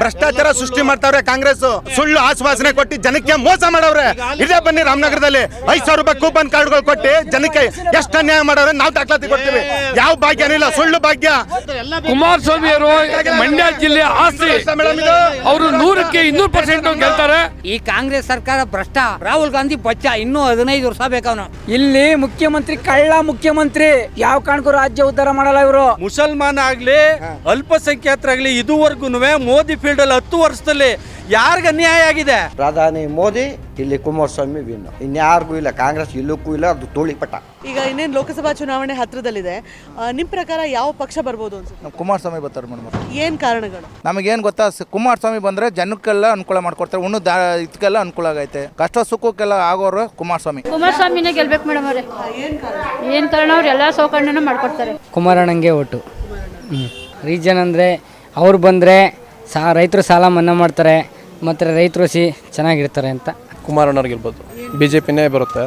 ಭ್ರಷ್ಟಾಚಾರ ಸೃಷ್ಟಿ ಮಾಡ್ತಾವ್ರೆ ಕಾಂಗ್ರೆಸ್. ಸುಳ್ಳು ಆಶ್ವಾಸನೆ ಕೊಟ್ಟು ಜನಕ್ಕೆ ಮೋಸ ಮಾಡವ್ರೆ. ಇದೇ ಬನ್ನಿ ರಾಮನಗರದಲ್ಲಿ ಐದ್ ಸಾವಿರ ರೂಪಾಯಿ ಕೂಪನ್ ಕಾರ್ಡ್ಗಳು ಕೊಟ್ಟು ಜನಕ್ಕೆ ಎಷ್ಟು ಅನ್ಯಾಯ ಮಾಡವ್ರೆ? ನಾವು ದಾಖಲಾತಿ ಕೊಡ್ತೀವಿ. ಯಾವ ಭಾಗ್ಯ ಏನಿಲ್ಲ. ಸುಳ್ಳು ಭಾಗ್ಯ. ಕುಮಾರಸ್ವಾಮಿ ಅವರು ಮಂಡ್ಯ ಜಿಲ್ಲೆ ಆಸ್ತಿ. ಅವರು ನೂರಕ್ಕೆ ಇನ್ನೂರು ಪರ್ಸೆಂಟ್ ಗೆಲ್ತಾರೆ ಈ ಕಾಂಗ್ರೆಸ್ ಸರ್ಕಾರ ಭ್ರಷ್ಟ. ರಾಹುಲ್ ಗಾಂಧಿ ಬಚ್ಚ ಇನ್ನೂ ಹದಿನೈದು ವರ್ಷ ಬೇಕವನು ಇಲ್ಲಿ ಮುಖ್ಯಮಂತ್ರಿ ಕಳ್ಳ ಮುಖ್ಯಮಂತ್ರಿ. ಯಾವ ಕಾರಣಕ್ಕೂ ರಾಜ್ಯ ಉದ್ಧಾರ ಮಾಡಲ್ಲ ಇವರು. ಮುಸಲ್ಮಾನ ಆಗ್ಲಿ ಅಲ್ಪಸಂಖ್ಯಾತರಾಗ್ಲಿ ಇದುವರೆಗೂ ಮೋದಿ ಫೀಲ್ಡ್ ಅಲ್ಲಿ ಹತ್ತು ವರ್ಷದಲ್ಲಿ ಯಾರಿಗ ಅನ್ಯಾಯ ಆಗಿದೆ? ಪ್ರಧಾನಿ ಮೋದಿ ಇಲ್ಲಿ ಕುಮಾರಸ್ವಾಮಿ ವಿನ್ ಇನ್ಯಾರಿಗೂ ಇಲ್ಲ ಕಾಂಗ್ರೆಸ್ ಇಲ್ಲಕ್ಕೂ ಇಲ್ಲ ಅದು ತೋಳಿಪಟ ಈಗ ಇನ್ನೇನು ಲೋಕಸಭಾ ಚುನಾವಣೆ ಹತ್ರದಲ್ಲಿದೆ ನಿಮ್ಮ ನಿಮ್ ಪ್ರಕಾರ ಯಾವ ಪಕ್ಷ ಬರ್ಬೋದು ಅನ್ಸುತ್ತೆ? ನಮ್ಮ ಕುಮಾರಸ್ವಾಮಿ ಬರ್ತಾರೆ ಮೇಡಮ್ ಏನ್ ಕಾರಣಗಳು? ನಮಗೇನು ಗೊತ್ತಾ ಸ- ಕುಮಾರಸ್ವಾಮಿ ಬಂದ್ರೆ ಜನಕ್ಕೆಲ್ಲ ಅನುಕೂಲ ಮಾಡ್ಕೊಡ್ತಾರೆ ಉಣ್ಣು ದಾ ಇದಕ್ಕೆಲ್ಲ ಅನುಕೂಲ ಆಗೈತೆ. ಕಷ್ಟ ಸುಖಕ್ಕೆಲ್ಲ ಆಗೋರು ಕುಮಾರಸ್ವಾಮಿ. ಕುಮಾರಸ್ವಾಮಿನೇ ಗೆಲ್ಬೇಕು ಮೇಡಮ್ ಅವ್ರೆ. ಏನು ಕಾರಣ? ಅವ್ರು ಎಲ್ಲ ಸೌಕರ್ಯನೂ ಮಾಡ್ಕೊಡ್ತಾರೆ. ಕುಮಾರಣ್ಣಂಗೆ ಒಟ್ಟು. ರೀಜನ್ ಅಂದರೆ ಅವ್ರು ಬಂದರೆ ಸಾ ರೈತರು ಸಾಲ ಮನ್ನಾ ಮಾಡ್ತಾರೆ ಮತ್ತು ರೈತರು ಸಿ ಚೆನ್ನಾಗಿರ್ತಾರೆ ಅಂತ. ಕುಮಾರಣ್ಣವ್ರು ಗೆಲ್ಬೋದು ಬಿ ಜೆ ಪಿನೇ ಬರುತ್ತೆ.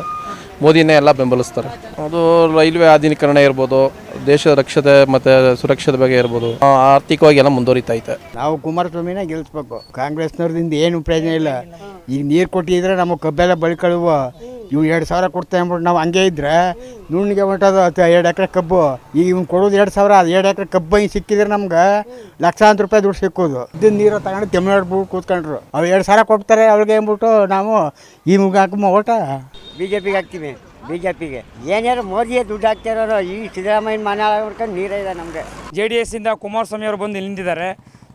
ಮೋದಿನೇ ಎಲ್ಲ ಬೆಂಬಲಿಸ್ತಾರೆ. ಅದು ರೈಲ್ವೆ ಆಧುನೀಕರಣ ಇರ್ಬೋದು ದೇಶದ ರಕ್ಷತೆ ಮತ್ತು ಸುರಕ್ಷತೆ ಬಗ್ಗೆ ಇರ್ಬೋದು ಆ, ಆರ್ಥಿಕವಾಗಿ ಎಲ್ಲ ಮುಂದುವರಿತಾ ಐತೆ. ನಾವು ಕುಮಾರಸ್ವಾಮಿನೇ ಗೆಲ್ಲಿಸ್ಬೇಕು ಕಾಂಗ್ರೆಸ್ನವ್ರದಿಂದ ಏನು ಪ್ರಯೋಜನ ಇಲ್ಲ. ಈಗ ನೀರು ಕೊಟ್ಟಿದ್ರೆ ನಮಗೆ ಕಬ್ಬೆಲ್ಲ ಬಳ್ಕೊಳ್ಳುವ ಇವು ಎರಡು ಸಾವಿರ ಕೊಡ್ತಾ ಅಂದ್ಬಿಟ್ಟು ನಾವು ಹಂಗೆ ಇದ್ರೆ ನುಣ್ಣಿಗೆ ಹೊಂಟೋದು ಎರಡು ಎಕರೆ ಕಬ್ಬು. ಈಗ ಇವ್ನು ಕೊಡೋದು ಎರಡು ಸಾವಿರ ಅದು ಎರಡು ಎಕರೆ ಕಬ್ಬು ಹಿಂಗೆ ಸಿಕ್ಕಿದ್ರೆ ನಮ್ಗೆ ಲಕ್ಷಾಂತರ ರೂಪಾಯಿ ದುಡ್ಡು ಸಿಕ್ಕೋದು. ಇದನ್ನ ನೀರು ತಗೊಂಡು ತಮಿಳ್ನಾಡು ಬಿಟ್ಟು ಕೂತ್ಕೊಂಡ್ರು. ಅವ್ರು ಎರಡು ಸಾವಿರ ಕೊಡ್ತಾರೆ ಅವ್ರಿಗೆ ಅಂದ್ಬಿಟ್ಟು ನಾವು ಈ ಮುಗ ಹಾಕಮ್ಮ ಓಟ. ಬಿ ಜೆ ಪಿಗೆ ಹಾಕ್ತೀವಿ ಬಿ ಜೆ ಪಿಗೆ ಏನಾರು ಮೋದಿಯೇ ದುಡ್ಡು ಹಾಕ್ತಿರೋರು ಈ ಸಿದ್ದರಾಮಯ್ಯನ ಮನೆ ಆಗ್ಬಿಟ್ಕೊಂಡು ನೀರೇ ಇದೆ ನಮಗೆ. ಜೆ ಡಿ ಎಸ್ಸಿಂದ ಕುಮಾರಸ್ವಾಮಿ ಅವರು ಬಂದು ನಿಂತಿದ್ದಾರೆ.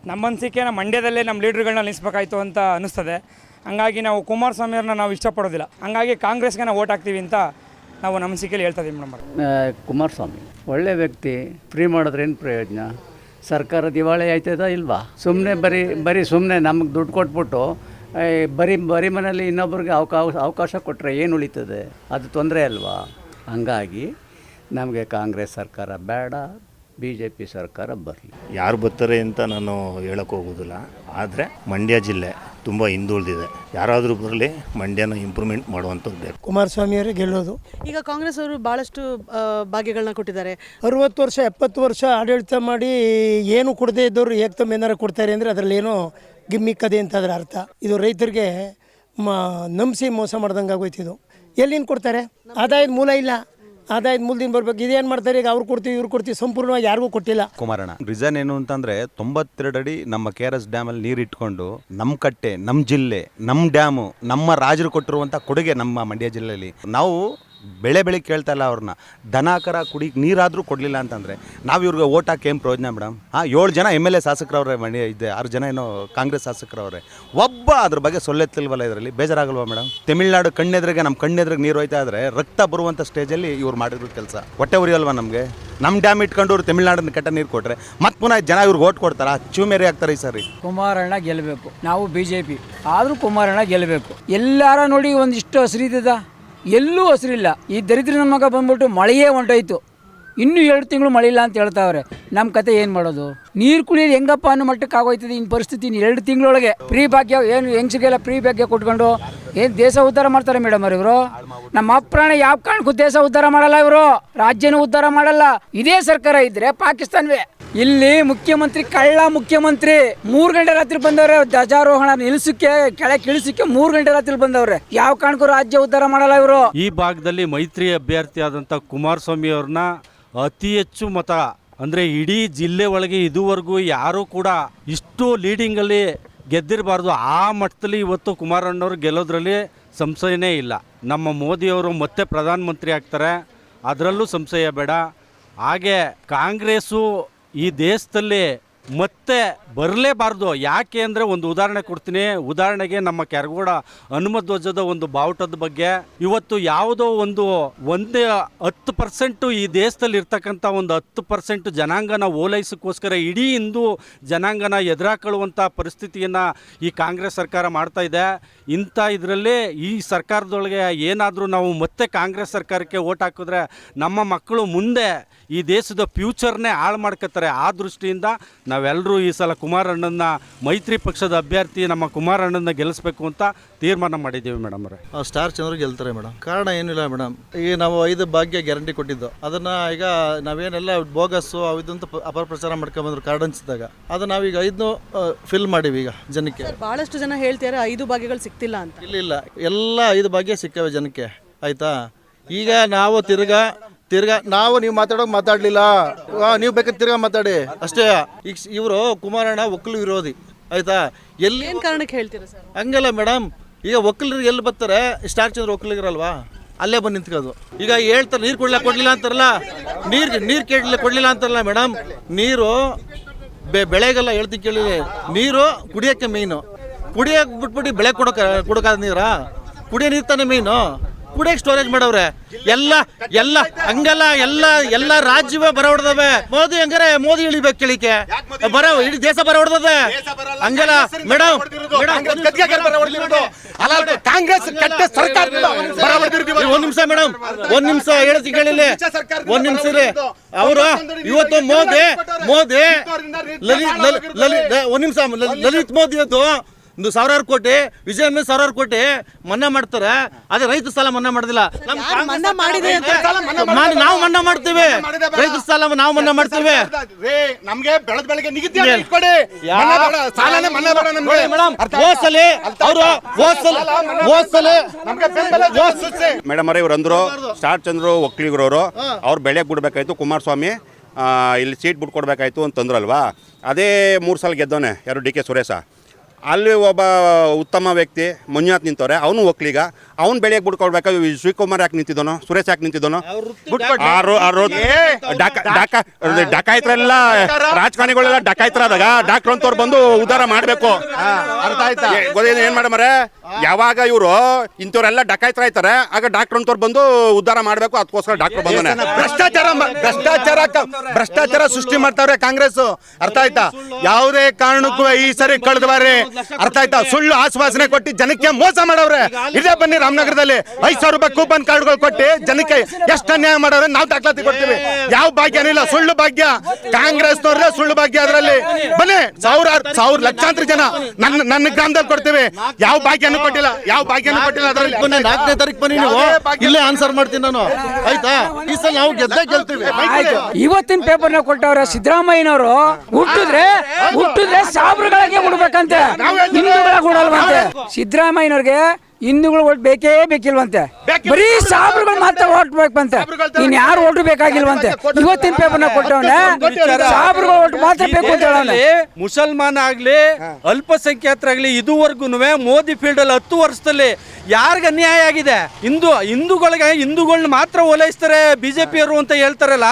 ನಮ್ಮ ಅನಿಸಿಕೆ ನಮ್ಮ ಮಂಡ್ಯದಲ್ಲೇ ನಮ್ಮ ಲೀಡ್ರ್ಗಳನ್ನ ನಿಲ್ಲಿಸ್ಬೇಕಾಯ್ತು ಅಂತ ಅನಿಸ್ತದೆ ಹಂಗಾಗಿ ನಾವು ಕುಮಾರಸ್ವಾಮಿ ಅವ್ರನ್ನ ನಾವು ಇಷ್ಟಪಡೋದಿಲ್ಲ. ಹಂಗಾಗಿ ಕಾಂಗ್ರೆಸ್ಗೆ ನಾವು ಓಟ್ ಹಾಕ್ತೀವಿ ಅಂತ ನಾವು ನಮ್ಮ ಸಿಕ್ಕಲ್ಲಿ ಹೇಳ್ತಾ ಇದ್ದೀವಿ ಮೇಡಮ್ ಕುಮಾರಸ್ವಾಮಿ ಒಳ್ಳೆ ವ್ಯಕ್ತಿ ಫ್ರೀ ಮಾಡಿದ್ರೆ ಏನು ಪ್ರಯೋಜನ? ಸರ್ಕಾರ ದಿವಾಳಿ ಆಯ್ತದ ಇಲ್ವಾ? ಸುಮ್ಮನೆ ಬರೀ ಬರೀ ಸುಮ್ಮನೆ ನಮಗೆ ದುಡ್ಡು ಕೊಟ್ಬಿಟ್ಟು ಏ, ಬರೀ ಬರೀ ಮನೇಲಿ ಇನ್ನೊಬ್ರಿಗೆ ಅವಕಾಶ ಅವಕಾಶ ಕೊಟ್ಟರೆ ಏನು ಉಳಿತದೆ? ಅದು ತೊಂದರೆ ಅಲ್ವಾ? ಹಂಗಾಗಿ ನಮಗೆ ಕಾಂಗ್ರೆಸ್ ಸರ್ಕಾರ ಬೇಡ ಬಿ ಜೆ ಪಿ ಸರ್ಕಾರ ಬರಲಿ. ಯಾರು ಬರ್ತಾರೆ ಅಂತ ನಾನು ಹೇಳೋಕ್ಕೋಗೋದಿಲ್ಲ ಆದರೆ ಮಂಡ್ಯ ಜಿಲ್ಲೆ ತುಂಬ ಹಿಂದುಳಿದಿದೆ. ಯಾರಾದರೂ ಬರಲಿ ಮಂಡ್ಯನ ಇಂಪ್ರೂವ್ಮೆಂಟ್ ಮಾಡುವಂಥದ್ದು ಬೇಕು. ಕುಮಾರಸ್ವಾಮಿಯವರೇ ಗೆಲ್ಲೋದು. ಈಗ ಕಾಂಗ್ರೆಸ್ ಅವರು ಬಹಳಷ್ಟು ಆ, ಭಾಗ್ಯಗಳನ್ನ ಕೊಟ್ಟಿದ್ದಾರೆ. ಅರುವತ್ತು ವರ್ಷ ಎಪ್ಪತ್ತು ವರ್ಷ ಆಡಳಿತ ಮಾಡಿ ಏನು ಕೊಡದೇ ಇದ್ದವರು ಏಕ್ತಮ್ ಏನಾರು ಕೊಡ್ತಾರೆ ಅಂದರೆ ಅದರಲ್ಲಿ ಏನೋ ಗಿಮ್ಮಿಕ್ಕದೆ ಅಂತ ಅದರ ಅರ್ಥ. ಇದು ರೈತರಿಗೆ ಮ ನಂಬಿಸಿ ಮೋಸ ಮಾಡ್ದಂಗೆ ಆಗೋಯ್ತು ಇದು. ಎಲ್ಲಿಂದ ಕೊಡ್ತಾರೆ? ಆದಾಯದ ಮೂಲ ಇಲ್ಲ. ಆದಾಯದ ಮುಂದಿನ ಬರ್ಬೇಕು. ಇದೇನು ಮಾಡ್ತಾರೆ? ಈಗ ಅವ್ರು ಕೊಡ್ತೀವಿ, ಇವ್ರು ಕೊಡ್ತೀವಿ. ಸಂಪೂರ್ಣವಾಗಿ ಯಾರಿಗೂ ಕೊಟ್ಟಿಲ್ಲ. ಕುಮಾರಣ್ಣ ರೀಸನ್ ಏನು ಅಂತಂದ್ರೆ ತೊಂಬತ್ತೆರಡು ಅಡಿ ನಮ್ಮ ಕೆ ಆರ್ ಎಸ್ ಡ್ಯಾಮಲ್ಲಿ ನೀರು ಇಟ್ಕೊಂಡು ನಮ್ಮ ಕಟ್ಟೆ ನಮ್ಮ ಜಿಲ್ಲೆ ನಮ್ಮ ಡ್ಯಾಮು ನಮ್ಮ ರಾಜರು ಕೊಟ್ಟಿರುವಂತ ಕೊಡುಗೆ ನಮ್ಮ ಮಂಡ್ಯ ಜಿಲ್ಲೆಯಲ್ಲಿ. ನಾವು ಬೆಳೆ ಬೆಳೆ ಕೇಳ್ತಾ ಇಲ್ಲ ಅವ್ರನ್ನ. ದನ, ಕರ, ಕುಡಿ, ನೀರಾದರೂ ಕೊಡಲಿಲ್ಲ ಅಂತಂದರೆ ನಾವು ಇವ್ರಿಗೆ ಓಟ್ ಹಾಕಿ ಏನು ಪ್ರಯೋಜನ ಮೇಡಮ್? ಹಾಂ, ಏಳು ಜನ ಎಂ ಎಲ್ ಎ ಶಾಸಕರವ್ರೆ ಮಣಿ, ಇದೆ, ಆರು ಜನ ಏನೋ ಕಾಂಗ್ರೆಸ್ ಶಾಸಕರವ್ರೆ. ಒಬ್ಬ ಅದ್ರ ಬಗ್ಗೆ ಸೊಲ್ಲೆತ್ತಿಲ್ವಲ್ಲ ಇದರಲ್ಲಿ? ಬೇಜಾರಾಗಲ್ವಾ ಮೇಡಮ್? ತಮಿಳ್ನಾಡು ಕಣ್ಣೆದ್ರಿಗೆ ನಮ್ಮ ಕಣ್ಣೆದ್ರಿಗೆ ನೀರು ಹೋಯ್ತಾ ಇದ್ರೆ ರಕ್ತ ಬರುವಂಥ ಸ್ಟೇಜಲ್ಲಿ ಇವ್ರು ಮಾಡಿರೋ ಕೆಲಸ. ಹೊಟ್ಟೆ ಉರಿಯಲ್ವ ನಮಗೆ? ನಮ್ಮ ಡ್ಯಾಮ್ ಇಟ್ಕೊಂಡು ಅವ್ರು ತಮಿಳ್ನಾಡನ್ನ ಕೆಟ್ಟ ನೀರು ಕೊಟ್ಟರೆ ಮತ್ತೆ ಪುನಃ ಜನ ಇವ್ರಿಗೆ ಓಟ್ ಕೊಡ್ತಾರಾ? ಚೂಮೇರಿ ಆಗ್ತಾರೆ ಈ ಸರಿ. ಕುಮಾರಣ್ಣ ಗೆಲ್ಲಬೇಕು ನಾವು ಬಿ ಜೆ ಪಿ ಆದರೂ ಕುಮಾರಣ್ಣ ಗೆಲ್ಲಬೇಕು ಎಲ್ಲಾರ ನೋಡಿ ಒಂದಿಷ್ಟು ಹಸಿರಿದ್ದದ ಎಲ್ಲೂ ಹಸಿರಿಲ್ಲ. ಈ ದರಿದ್ರ ನನ್ನ ಮಗ ಬಂದ್ಬಿಟ್ಟು ಮಳೆಯೇ ಹೊಂಟೋಯ್ತು. ಇನ್ನೂ ಎರಡು ತಿಂಗಳು ಮಳೆ ಇಲ್ಲ ಅಂತ ಹೇಳ್ತಾವ್ರೆ. ನಮ್ಮ ಕತೆ ಏನು ಮಾಡೋದು? ನೀರು ಕುಡಿಯೋದು ಹೆಂಗಪ್ಪ ಅನ್ನೋ ಮಟ್ಟಕ್ಕೆ ಆಗೋಯ್ತದೆ ಇನ್ನು ಪರಿಸ್ಥಿತಿ ಇನ್ನು ಎರಡು ತಿಂಗಳೊಳಗೆ. ಫ್ರೀ ಭಾಗ್ಯ, ಏನು ಹೆಂಗ್ಸಿಗೆಲ್ಲ ಫ್ರೀ ಭಾಗ್ಯ ಕೊಟ್ಕೊಂಡು ಏನು ದೇಶ ಉದ್ಧಾರ ಮಾಡ್ತಾರೆ ಮೇಡಮ್ ಅವ್ರು ಇವರು? ನಮ್ಮ ಅಪ್ರಾಣ ಯಾವ ಕಾರಣಕ್ಕೂ ದೇಶ ಉದ್ಧಾರ ಮಾಡಲ್ಲ ಇವರು? ರಾಜ್ಯನೂ ಉದ್ಧಾರ ಮಾಡಲ್ಲ. ಇದೇ ಸರ್ಕಾರ ಇದ್ದರೆ ಪಾಕಿಸ್ತಾನವೇ. ಇಲ್ಲಿ ಮುಖ್ಯಮಂತ್ರಿ, ಕಳ್ಳ ಮುಖ್ಯಮಂತ್ರಿ, ಮೂರು ಗಂಟೆ ರಾತ್ರಿ ಬಂದವ್ರೆ, ಧ್ವಜಾರೋಹಣ ನಿಲ್ಸಕ್ಕೆ ಕೆಳಗೆ ಇಳಿಸಕ್ಕೆ ಮೂರು ಗಂಟೆ ರಾತ್ರಿ ಬಂದವ್ರೆ. ಯಾವ ಕಾರಣಕ್ಕೂ ರಾಜ್ಯ ಉದ್ಧಾರ ಮಾಡಲ್ಲ ಇವರು. ಈ ಭಾಗದಲ್ಲಿ ಮೈತ್ರಿ ಅಭ್ಯರ್ಥಿ ಆದಂಥ ಕುಮಾರಸ್ವಾಮಿ ಅವ್ರನ್ನ ಅತಿ ಹೆಚ್ಚು ಮತ, ಅಂದರೆ ಇಡೀ ಜಿಲ್ಲೆ ಒಳಗೆ ಇದುವರೆಗೂ ಯಾರೂ ಕೂಡ ಇಷ್ಟು ಲೀಡಿಂಗಲ್ಲಿ ಗೆದ್ದಿರಬಾರ್ದು. ಆ ಮಟ್ಟದಲ್ಲಿ ಇವತ್ತು ಕುಮಾರಣ್ಣವ್ರು ಗೆಲ್ಲೋದ್ರಲ್ಲಿ ಸಂಶಯನೇ ಇಲ್ಲ. ನಮ್ಮ ಮೋದಿಯವರು ಮತ್ತೆ ಪ್ರಧಾನಮಂತ್ರಿ ಆಗ್ತಾರೆ. ಅದರಲ್ಲೂ ಸಂಶಯ ಬೇಡ. ಹಾಗೆ ಕಾಂಗ್ರೆಸ್ಸು ಈ ದೇಶದಲ್ಲಿ ಮತ್ತೆ ಬರಲೇಬಾರ್ದು. ಯಾಕೆ ಅಂದರೆ ಒಂದು ಉದಾಹರಣೆ ಕೊಡ್ತೀನಿ. ಉದಾಹರಣೆಗೆ ನಮ್ಮ ಕೆರಗೋಡ ಹನುಮಧ್ವಜದ ಒಂದು ಬಾವುಟದ ಬಗ್ಗೆ. ಇವತ್ತು ಯಾವುದೋ ಒಂದು ಒಂದೇ ಹತ್ತು ಪರ್ಸೆಂಟು ಈ ದೇಶದಲ್ಲಿ ಇರ್ತಕ್ಕಂಥ ಒಂದು ಹತ್ತು ಪರ್ಸೆಂಟ್ ಜನಾಂಗನ ಓಲೈಸೋಕ್ಕೋಸ್ಕರ ಇಡೀ ಹಿಂದೂ ಜನಾಂಗನ ಎದುರಾಕೊಳ್ಳುವಂಥ ಪರಿಸ್ಥಿತಿಯನ್ನು ಈ ಕಾಂಗ್ರೆಸ್ ಸರ್ಕಾರ ಮಾಡ್ತಾ ಇದೆ. ಇಂಥ ಇದರಲ್ಲಿ ಈ ಸರ್ಕಾರದೊಳಗೆ ಏನಾದರೂ ನಾವು ಮತ್ತೆ ಕಾಂಗ್ರೆಸ್ ಸರ್ಕಾರಕ್ಕೆ ಓಟ್ ಹಾಕಿದ್ರೆ ನಮ್ಮ ಮಕ್ಕಳು ಮುಂದೆ ಈ ದೇಶದ ಫ್ಯೂಚರ್ನೇ ಹಾಳು ಮಾಡ್ಕೋತಾರೆ. ಆ ದೃಷ್ಟಿಯಿಂದ ನಾವು ನಾವೆಲ್ಲರೂ ಈ ಸಲ ಕುಮಾರಣ್ಣನ ಮೈತ್ರಿ ಪಕ್ಷದ ಅಭ್ಯರ್ಥಿ ನಮ್ಮ ಕುಮಾರಣ್ಣನ ಗೆಲ್ಲಿಸ್ಬೇಕು ಅಂತ ತೀರ್ಮಾನ ಮಾಡಿದ್ದೀವಿ ಮೇಡಮ್ ಅವರೇ. ಸ್ಟಾರ್ ಚಂದ್ರ ಗೆಲ್ತಾರೆ ಮೇಡಮ್. ಕಾರಣ ಏನಿಲ್ಲ ಮೇಡಮ್. ಈಗ ನಾವು ಐದು ಭಾಗ್ಯ ಗ್ಯಾರಂಟಿ ಕೊಟ್ಟಿದ್ದು. ಅದನ್ನ ಈಗ ನಾವೇನೆಲ್ಲ ಬೋಗಸ್ಸು ಅವಿದಂತ ಅಪರ ಪ್ರಚಾರ ಪ- ಅಪಪ್ರಚಾರ ಮಾಡ್ಕೊಂಬಂದ್ರು ಕಾರ್ಡ್ ಅನ್ಸಿದಾಗ. ಅದು ನಾವೀಗ ಐದನ್ನು ಫಿಲ್ ಮಾಡೀವಿ ಈಗ ಜನಕ್ಕೆ. ಬಹಳಷ್ಟು ಜನ ಹೇಳ್ತಾರೆ ಐದು ಭಾಗ್ಯಗಳು ಸಿಗ್ತಿಲ್ಲ ಅಂತ. ಇಲ್ಲ ಇಲ್ಲ. ಎಲ್ಲ ಐದು ಭಾಗ್ಯ ಸಿಕ್ಕವೆ ಜನಕ್ಕೆ. ಆಯ್ತಾ? ಈಗ ನಾವು ತಿರ್ಗಾ ತಿರ್ಗಾ ನಾವು ನೀವು ಮಾತಾಡೋಕೆ ಮಾತಾಡಲಿಲ್ಲ. ನೀವು ಬೇಕಾದ್ರೆ ತಿರ್ಗಾ ಮಾತಾಡಿ. ಅಷ್ಟೇ ಈಗ ಇವರು ಕುಮಾರಣ್ಣ ಒಕ್ಕಲು ವಿರೋಧಿ. ಆಯ್ತಾ? ಎಲ್ಲಿ ಏನು ಕಾರಣಕ್ಕೆ ಹೇಳ್ತೀರಾ ಸರ್? ಹಂಗಲ್ಲ ಮೇಡಮ್ ಈಗ ಒಕ್ಕಲರು ಎಲ್ಲಿ ಬರ್ತಾರೆ? ಸ್ಟಾರ್ ಚಂದ್ರ ಒಕ್ಕಲಿಗರಲ್ವಾ ಅಲ್ಲೇ ಬಂದು ನಿಂತ್ಕೋದು ಈಗ ಹೇಳ್ತಾರೆ ನೀರು ಕೊಡ್ಲಿಲ್ಲ ಕೊಡ್ಲಿಲ್ಲ ಅಂತಾರಲ್ಲ? ನೀರು ನೀರು ಕೇಳಲಿಲ್ಲ ಕೊಡ್ಲಿಲ್ಲ ಅಂತಾರಲ್ಲ ಮೇಡಮ್ ನೀರು ಬೆ ಬೆಳೆಗೆಲ್ಲ ಹೇಳ್ತೀನಿ ಕೇಳಿ. ನೀರು ಕುಡಿಯೋಕ್ಕೆ ಮೀನು ಕುಡಿಯೋಕೆ ಬಿಟ್ಬಿಟ್ಟು ಬೆಳೆ ಕೊಡೋಕೆ ಕೊಡೋಕಾದ ನೀರಾ? ಕುಡಿಯೋ ನೀರು ತಾನೆ ಮೇಯ್ನು ಕುಡಿಯಕ್ಕೆ ಸ್ಟೋರೇಜ್ ಮಾಡವ್ರೆ ಎಲ್ಲ ಎಲ್ಲ ಹಂಗಲ್ಲ ಎಲ್ಲ ಎಲ್ಲ ರಾಜ್ಯವೇ ಬರ ಹೊಡೆದವೆ ಮೋದಿ ಹಂಗಾರೆ ಮೋದಿ ಇಳಿಬೇಕು ಕೇಳಿಕೆ ಬರ ಇಡೀ ದೇಶ ಬರ ಹೊಡೆದದೆ ಹಂಗಲ್ಲ ಮೇಡಮ್ ಕಾಂಗ್ರೆಸ್ ಕೆಟ್ಟ ಸರ್ಕಾರ ಒಂದ್ ನಿಮಿಷ ಮೇಡಮ್ ಒಂದ್ ನಿಮಿಷ ಹೇಳಿ ಕೇಳಿಲ್ಲ ಒಂದ್ ನಿಮಿಷ ರೀ ಅವರು ಇವತ್ತು ಮೋದಿ ಮೋದಿ ಲಲಿತ್ ಲಲಿತ್- ಒಂದ್ ನಿಮಿಷ ಲಲಿತ್- ಲಲಿತ್ ಮೋದಿ ಅದು ಒಂದು ಸಾವಿರಾರು ಕೋಟಿ ವಿಜಯ ಮೇಲೆ ಸಾವಿರಾರು ಕೋಟಿ ಮನ್ನಾ ಮಾಡ್ತಾರೆ. ಅದೇ ರೈತ ಸಾಲ ಮನ್ನಾ ಮಾಡೋದಿಲ್ಲ. ನಮ್ ಯಾರು ಮನ್ನಾ ಮಾಡಿದೆ ಅಂತ? ಮಾಡಿ ನಾವು ಮನ್ನಾ ಮಾಡ್ತೀವಿ. ರೈತ ಸಾಲ ನಾವು ಮನ್ನಾ ಮಾಡ್ತೀವಿ. ನಮ್ಗೆ ಬೆಳೆದ ಬೆಳಗ್ಗೆ ನಿಗದಿ ಏನ್? ಇಟ್ಕೊಡಿ. ಸಾಲನೇ ಮನ್ನಾ ಬೇಡ ನಮ್ಗೆ. ಮೇಡಮ್ ಅವರು ಮೇಡಮ್ ಇವ್ರು ಅಂದ್ರು ಸ್ಟಾರ್ ಚಂದ್ರು ಒಕ್ಕಲಿಗರವರು ಅವ್ರು ಬೆಳೆ ಬಿಡ್ಬೇಕಾಯ್ತು ಕುಮಾರಸ್ವಾಮಿ. ಆ, ಇಲ್ಲಿ ಸೀಟ್ ಬಿಟ್ಕೊಡ್ಬೇಕಾಯ್ತು ಅಂತಂದ್ರಲ್ವಾ ಅದೇ ಮೂರು ಸಲ ಗೆದ್ದವನೆ ಯಾರು ಡಿ ಕೆ ಸುರೇಶ. ಅಲ್ಲಿ ಒಬ್ಬ ಉತ್ತಮ ವ್ಯಕ್ತಿ ಮಂಜುನಾಥ್ ನಿಂತವ್ರೆ. ಅವನು ಒಕ್ಲಿಗ. ಅವ್ನು ಬೆಳೆಯಕ್ಕೆ ಬಿಡ್ಕೊಡ್ಬೇಕಾದ್ರೆ ಶಿವಕುಮಾರ್ ಯಾಕೆ ನಿಂತಿದ್ದಾನೋ ಸುರೇಶ್ ಯಾಕೆ ನಿಂತಿದ್ದಾನೋ ಡಕಾಯಿತರೆಲ್ಲ ರಾಜಕಾರಣಿಗಳೆಲ್ಲ ಡಕಾಯಿತರಾದಾಗ ಡಾಕ್ಟರ್ ಅಂತವ್ರು ಬಂದು ಉದ್ಧಾರ ಮಾಡಬೇಕು. ಅರ್ಥ ಆಯ್ತಾ? ಗೊತ್ತೇನು ಏನ್ ಮಾಡಮರೆ? ಯಾವಾಗ ಇವರು ಇಂಥವ್ರೆಲ್ಲ ಡಕಾಯ್ತರ ಆಯ್ತಾರೆ ಆಗ ಡಾಕ್ಟರ್ ಅಂತವ್ರು ಬಂದು ಉದ್ಧಾರ ಮಾಡ್ಬೇಕು ಅದಕ್ಕೋಸ್ಕರ ಡಾಕ್ಟರ್ ಬಂದನೆ. ಭ್ರಷ್ಟಾಚಾರ ಭ್ರಷ್ಟಾಚಾರ ಭ್ರಷ್ಟಾಚಾರ ಸೃಷ್ಟಿ ಮಾಡ್ತಾವ್ರೆ ಕಾಂಗ್ರೆಸ್ ಅರ್ಥ ಆಯ್ತಾ? ಯಾವುದೇ ಕಾರಣಕ್ಕೂ ಈ ಸರಿ ಕಳೆದ ಬಾರಿ ಅರ್ಥ ಆಯ್ತಾ? ಸುಳ್ಳು ಆಶ್ವಾಸನೆ ಕೊಟ್ಟು ಜನಕ್ಕೆ ಮೋಸ ಮಾಡವ್ರೆ. ಇದೆ ಬನ್ನಿ ರಾಮನಗರದಲ್ಲಿ ಐದ್ ಸಾವಿರ ರೂಪಾಯಿ ಕೂಪನ್ ಕಾರ್ಡ್ಗಳು ಕೊಟ್ಟು ಜನಕ್ಕೆ ಎಷ್ಟು ಅನ್ಯಾಯ ಮಾಡವ್ರೆ? ನಾವು ದಾಖಲಾತಿ ಕೊಡ್ತೀವಿ. ಯಾವ ಭಾಗ್ಯನೂ ಇಲ್ಲ. ಸುಳ್ಳು ಭಾಗ್ಯ. ಕಾಂಗ್ರೆಸ್ ಸುಳ್ಳು ಭಾಗ್ಯ ಅದರಲ್ಲಿ. ಬನ್ನಿ ಸಾವಿರಾರು ಸಾವಿರ ಲಕ್ಷಾಂತರ ಜನ ನನ್ನ ನನ್ನ ಗ್ರಾಮದಲ್ಲಿ ಕೊಡ್ತೀವಿ. ಯಾವ ಭಾಗ್ಯನೂ ಕೊಟ್ಟಿಲ್ಲ. ಯಾವ ಭಾಗ್ಯನೂ ಕೊಟ್ಟಿಲ್ಲ ಅದರಲ್ಲಿ. ಬನ್ನಿ. ನಾಲ್ಕನೇ ತಾರೀಕು ಬನ್ನಿ ನೀವು. ಇಲ್ಲೇ ಆನ್ಸರ್ ಮಾಡ್ತೀನಿ ನಾನು. ಆಯ್ತಾ? ಈ ಸಲ ನಾವು ಗೆದ್ದೇ ಗೆಲ್ತೀವಿ. ಇವತ್ತಿನ ಪೇಪರ್ನ ಕೊಟ್ಟವ್ರ ಸಿದ್ದರಾಮಯ್ಯನವರು ಹುಟ್ಟಿದ್ರೆ ಹುಟ್ಟಿದ್ರೆ ಸಾಬ್ರಗಳಿಗೆ ಕೊಡ್ಬೇಕಂತೆ ಹಿಂದೂಗಳ ಕೊಡಲ್ವಂತೆ ಸಿದ್ದರಾಮಯ್ಯನವ್ರಿಗೆ ಹಿಂದೂಗಳು ಓಟ್ ಬೇಕೇ ಬೇಕಿಲ್ವಂತೆ. ಬರೀ ಸಾಬ್ರುಗಳು ಮಾತ್ರ ಓಟ್ ಬೇಕಂತೆ ಇನ್ ಯಾರು ಓಟ್ ಬೇಕಾಗಿಲ್ವಂತೆ? ಇವತ್ತಿನ ಪೇಪರ್ನ ಕೊಟ್ಟವನೆ ಸಾಬ್ರುಗಳು ಓಟ್ ಮಾತ್ರ ಬೇಕು ಅಂತ ಹೇಳವನೆ. ಮುಸಲ್ಮಾನ ಆಗಲಿ ಅಲ್ಪಸಂಖ್ಯಾತರಾಗ್ಲಿ ಇದುವರೆಗೂ ಮೋದಿ ಫೀಲ್ಡ್ ಅಲ್ಲಿ ಹತ್ತು ವರ್ಷದಲ್ಲಿ ಯಾರಿಗೆ ಅನ್ಯಾಯ ಆಗಿದೆ? ಹಿಂದೂ ಹಿಂದೂಗಳಿಗೆ ಹಿಂದೂಗಳನ್ನ ಮಾತ್ರ ಓಲೈಸ್ತಾರೆ ಬಿಜೆಪಿಯವರು ಅಂತ ಹೇಳ್ತಾರಲ್ಲ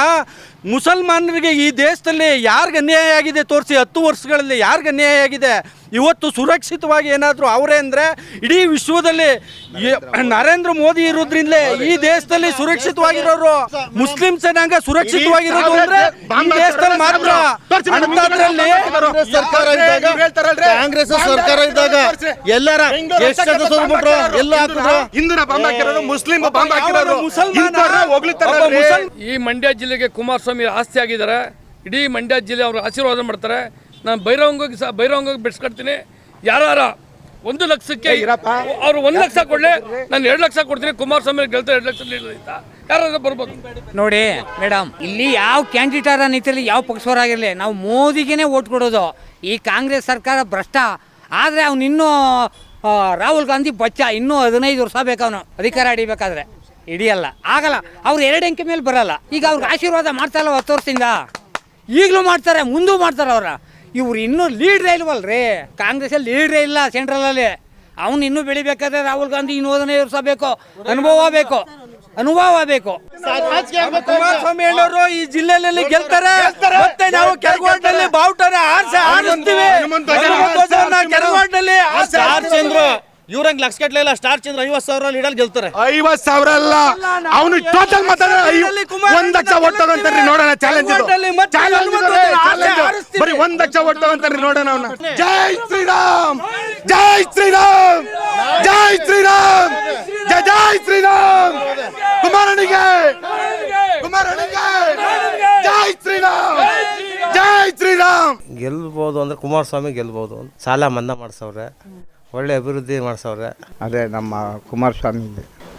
ಮುಸಲ್ಮಾನರಿಗೆ ಈ ದೇಶದಲ್ಲಿ ಯಾರಿಗೆ ಅನ್ಯಾಯ ಆಗಿದೆ ತೋರಿಸಿ ಹತ್ತು ವರ್ಷಗಳಲ್ಲಿ ಯಾರಿಗೆ ಅನ್ಯಾಯ ಆಗಿದೆ? ಇವತ್ತು ಸುರಕ್ಷಿತವಾಗಿ ಏನಾದರೂ ಅವರೇ ಅಂದರೆ ಇಡೀ ವಿಶ್ವದಲ್ಲಿ ನರೇಂದ್ರ ಮೋದಿ ಇರೋದ್ರಿಂದಲೇ ಈ ದೇಶದಲ್ಲಿ ಸುರಕ್ಷಿತವಾಗಿರೋರು ಮುಸ್ಲಿಂ ಜನಾಂಗ ಸುರಕ್ಷಿತವಾಗಿರೋದು ಅಂದರೆ ಈ ದೇಶದಲ್ಲಿ ಮಾತ್ರ ಸರ್ಕಾರ ಇದ್ದಾಗ ಕಾಂಗ್ರೆಸ್ ಸರ್ಕಾರ ಇದ್ದಾಗ ಎಲ್ಲರ ಎಷ್ಟು ಜನ ಎಲ್ಲ ಹಾಕಿದ್ರು? ಹಿಂದೂನ ಬಾಂಬ್ ಹಾಕಿರೋರು ಮುಸ್ಲಿಂ ಬಾಂಬ್ ಹಾಕಿರೋರು? ಈ ಮಂಡ್ಯ ಜಿಲ್ಲೆಗೆ ಕುಮಾರಸ್ವಾಮಿ ಆಸ್ತಿ ಆಗಿದ್ದಾರೆ. ಇಡೀ ಮಂಡ್ಯ ಜಿಲ್ಲೆ ಅವರು ಆಶೀರ್ವಾದ ಮಾಡ್ತಾರೆ. ನಾನು ಭೈರವಂಗೋಗಿ ಸಹ ಭೈರವಂಗೋಗಿ ಬಿಡ್ಸ್ಕೊಡ್ತೀನಿ ಯಾರ ಒಂದು ಲಕ್ಷಕ್ಕೆ ಅವ್ರು ಒಂದು ಲಕ್ಷ ಕೊಡ್ಲಿ. ನಾನು ಎರಡು ಲಕ್ಷ ಕೊಡ್ತೀನಿ. ಕುಮಾರಸ್ವಾಮಿ ಗೆಲ್ತಾರೆ ಎರಡು ಲಕ್ಷ ನೀಡಲಿಲ್ಲ ಬರ್ಬೋದು. ನೋಡಿ ಮೇಡಮ್ ಇಲ್ಲಿ ಯಾವ ಕ್ಯಾಂಡಿಡೇಟ್ ನಿಂತಿರಲಿ, ಯಾವ ಪಕ್ಷವರಾಗಿರಲಿ ನಾವು ಮೋದಿಗೆನೆ ಓಟ್ ಕೊಡೋದು. ಈ ಕಾಂಗ್ರೆಸ್ ಸರ್ಕಾರ ಭ್ರಷ್ಟ. ಆದರೆ ಅವ್ನು ಇನ್ನೂ ರಾಹುಲ್ ಗಾಂಧಿ ಬಚ್ಚ. ಇನ್ನೂ ಹದಿನೈದು ವರ್ಷ ಬೇಕು ಅವನು. ಅಧಿಕಾರ ಹಿಡಿಬೇಕಾದ್ರೆ. ಹಿಡಿಯಲ್ಲ ಆಗಲ್ಲ. ಅವ್ರು ಎರಡು ಅಂಕೆ ಮೇಲೆ ಬರಲ್ಲ. ಈಗ ಅವ್ರಿಗೆ ಆಶೀರ್ವಾದ ಮಾಡ್ತಾರಲ್ಲ ಹತ್ತು ವರ್ಷದಿಂದ? ಈಗಲೂ ಮಾಡ್ತಾರೆ, ಮುಂದೂ ಮಾಡ್ತಾರೆ ಅವ್ರ. ಇವ್ರು ಇನ್ನೂ ಲೀಡ್ರೇ ಇಲ್ವಲ್ರಿ? ಕಾಂಗ್ರೆಸ್ಸಲ್ಲಿ ಲೀಡ್ರೇ ಇಲ್ಲ ಸೆಂಟ್ರಲಲ್ಲಿ ಅವನು ಇನ್ನೂ ಬೆಳಿಬೇಕಾದ್ರೆ ರಾಹುಲ್ ಗಾಂಧಿ ಇನ್ನೂ ಹದಿನೈದು ವರ್ಷ ಬೇಕು. ಅನುಭವ ಬೇಕು. ಅನುಭವ ಬೇಕು. ಕುಮಾರಸ್ವಾಮಿ ಹೇಳೋರು ಈ ಜಿಲ್ಲೆಯಲ್ಲಿ ಗೆಲ್ತಾರೆ ಮತ್ತೆ ನಾವು ಕೆರಗೋಡ್ನಲ್ಲಿ ಬಾವುಟನ ಆರ್ಸ ಆರಿಸ್ತೀವಿ. ಕೆರಗೋಡ್ನಲ್ಲಿ ಆರ್ಸಿ ಸ್ಟಾರ್ ಚಂದ್ರ. ಇವ್ರಂಗ್ ಲಕ್ಷ ಕಟ್ಲೇ ಇಲ್ಲ ಸ್ಟಾರ್ ಚಂದ್ರ ಐವತ್ ಸಾವಿರ ಲೀಡರ್ ಗೆಲ್ತಾರೆ. ಐವತ್ ಸಾವಿರ ಅಲ್ಲ ಅವನು ಟೋಟಲ್ ಮಾತಾಡ ಒಂದ್ ಲಕ್ಷ ಓಟ್ ತಗೊಂತಾರ್ರಿ ನೋಡೋಣ ಚಾಲೆಂಜ್ ಆರಿಸ್ತೀವಿ. ಬರೀ ಒಂದ್ ಲಕ್ಷ ಓಟ್ ತಗೊಂತಾರ್ರಿ ನೋಡೋಣ ಅವನ. ಜೈ ಶ್ರೀರಾಮ್. ಜೈ ಶ್ರೀರಾಮ್. ಜೈ ಶ್ರೀರಾಮ್. ಜಯ ಜೈ ಶ್ರೀರಾಮ್. ಕುಮಾರನಿಗೆ. ಕುಮಾರನಿಗೆ. ಜೈ ಶ್ರೀರಾಮ್. ಜೈ ಶ್ರೀರಾಮ್. ಗೆಲ್ಬೋದು ಅಂದ್ರೆ ಕುಮಾರಸ್ವಾಮಿ ಗೆಲ್ಬಹುದು ಸಾಲ ಮನ್ನಾ ಮಾಡ್ಸವ್ರೆ. ಒಳ್ಳೆ ಅಭಿವೃದ್ಧಿ ಮಾಡಿಸೋರೆ ಅದೇ ನಮ್ಮ ಕುಮಾರಸ್ವಾಮಿ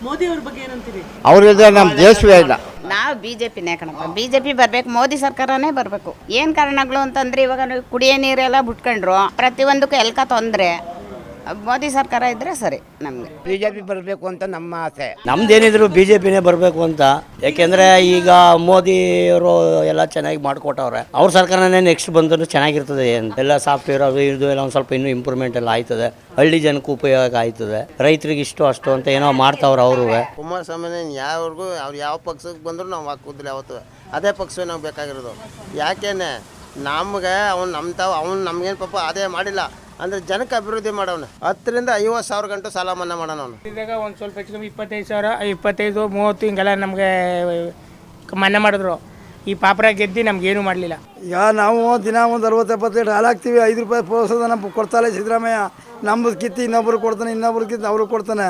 ಮೋದಿ ಅವ್ರ ಬಗ್ಗೆ ಏನಂತೀರಿ? ಅವರಿದ್ರೆ ನಮ್ಮ ದೇಶವೇ ಇಲ್ಲ. ನಾವು ಬಿ ಜೆ ಪಿನೇ ಕಣಪ್ಪ. ಬಿ ಜೆ ಪಿ ಬರಬೇಕು ಮೋದಿ ಸರ್ಕಾರನೇ ಬರಬೇಕು. ಏನು ಕಾರಣಗಳು ಅಂತಂದ್ರೆ ಇವಾಗ ನಾವು ಕುಡಿಯೋ ನೀರೆಲ್ಲ ಬಿಟ್ಕೊಂಡ್ರು ಪ್ರತಿಯೊಂದಕ್ಕೂ ಎಲ್ಕ ತೊಂದರೆ. ಮೋದಿ ಸರ್ಕಾರ ಇದ್ರೆ ಸರಿ ನಮಗೆ. ಬಿಜೆಪಿ ಜೆ ಪಿ ಬರಬೇಕು ಅಂತ ನಮ್ಮ ಆಸೆ. ನಮ್ದೇನಿದ್ರು ಬಿಜೆಪಿನೇ ಜೆ ಪಿನೇ ಬರಬೇಕು ಅಂತ. ಯಾಕೆಂದ್ರೆ ಈಗ ಮೋದಿ ಅವರು ಎಲ್ಲ ಚೆನ್ನಾಗಿ ಮಾಡ್ಕೊಟ್ಟವ್ರೆ. ಅವ್ರ ಸರ್ಕಾರನೇ ನೆಕ್ಸ್ಟ್ ಬಂದರೂ ಚೆನ್ನಾಗಿರ್ತದೆ. ಅಂತ ಎಲ್ಲ ಸಾಫ್ಟ್ವೇರ್ ಅದು ಇದು ಎಲ್ಲ ಒಂದು ಸ್ವಲ್ಪ ಇನ್ನೂ ಇಂಪ್ರೂವ್ಮೆಂಟ್ ಎಲ್ಲ ಆಯ್ತದೆ. ಹಳ್ಳಿ ಜನಕ್ಕೆ ಉಪಯೋಗ ಆಯ್ತದೆ. ರೈತರಿಗೆ ಇಷ್ಟು ಅಷ್ಟು ಅಂತ ಏನೋ ಮಾಡ್ತಾವ್ರ ಅವರು. ಕುಮಾರಸ್ವಾಮಿ ಯಾವ್ರಿಗೂ ಅವ್ರು ಯಾವ ಪಕ್ಷಕ್ಕೆ ಬಂದರೂ ನಾವು ಹಾಕುದಿಲ್ಲ ಯಾವತ್ತು. ಅದೇ ಪಕ್ಷವೇ ನಾವು ಬೇಕಾಗಿರೋದು. ಯಾಕೆನೆ ನಮ್ಗೆ ಅವ್ನು ನಮ್ಮ ತಾವು ಅವ್ನು ನಮ್ಗೇನು ಪಾಪ ಅದೇ ಮಾಡಿಲ್ಲ. ಅಂದರೆ ಜನಕ್ಕೆ ಅಭಿವೃದ್ಧಿ ಮಾಡೋನು ಹತ್ತರಿಂದ ಐವತ್ತು ಸಾವಿರ ಗಂಟು ಸಾಲ ಮನ್ನಾ ಮಾಡೋಣ ಅವನು. ಇದಾಗ ಒಂದು ಸ್ವಲ್ಪ ಹೆಚ್ಚು ಕಮ್ಮಿ ಇಪ್ಪತ್ತೈದು ಸಾವಿರ ಇಪ್ಪತ್ತೈದು ಮೂವತ್ತು ಹಿಂಗೆಲ್ಲ ನಮಗೆ ಮನ್ನಾ ಮಾಡಿದ್ರು. ಈ ಪಾಪರ ಗೆದ್ದು ನಮ್ಗೇನು ಮಾಡಲಿಲ್ಲ. ಯಾ ನಾವು ದಿನ ಒಂದು ಅರವತ್ತು ಎಪ್ಪತ್ತೈದು ಹಾಲು ಹಾಕ್ತೀವಿ ಐದು ರೂಪಾಯಿ ಪ್ರೋತ್ಸಾಹ ಕೊಡ್ತಾಳೆ ಸಿದ್ದರಾಮಯ್ಯ. ನಮ್ಮದು ಕಿತ್ತು ಇನ್ನೊಬ್ರು ಕೊಡ್ತಾನೆ ಇನ್ನೊಬ್ರು ಕಿತ್ತು ಅವ್ರಿಗೆ ಕೊಡ್ತಾನೆ.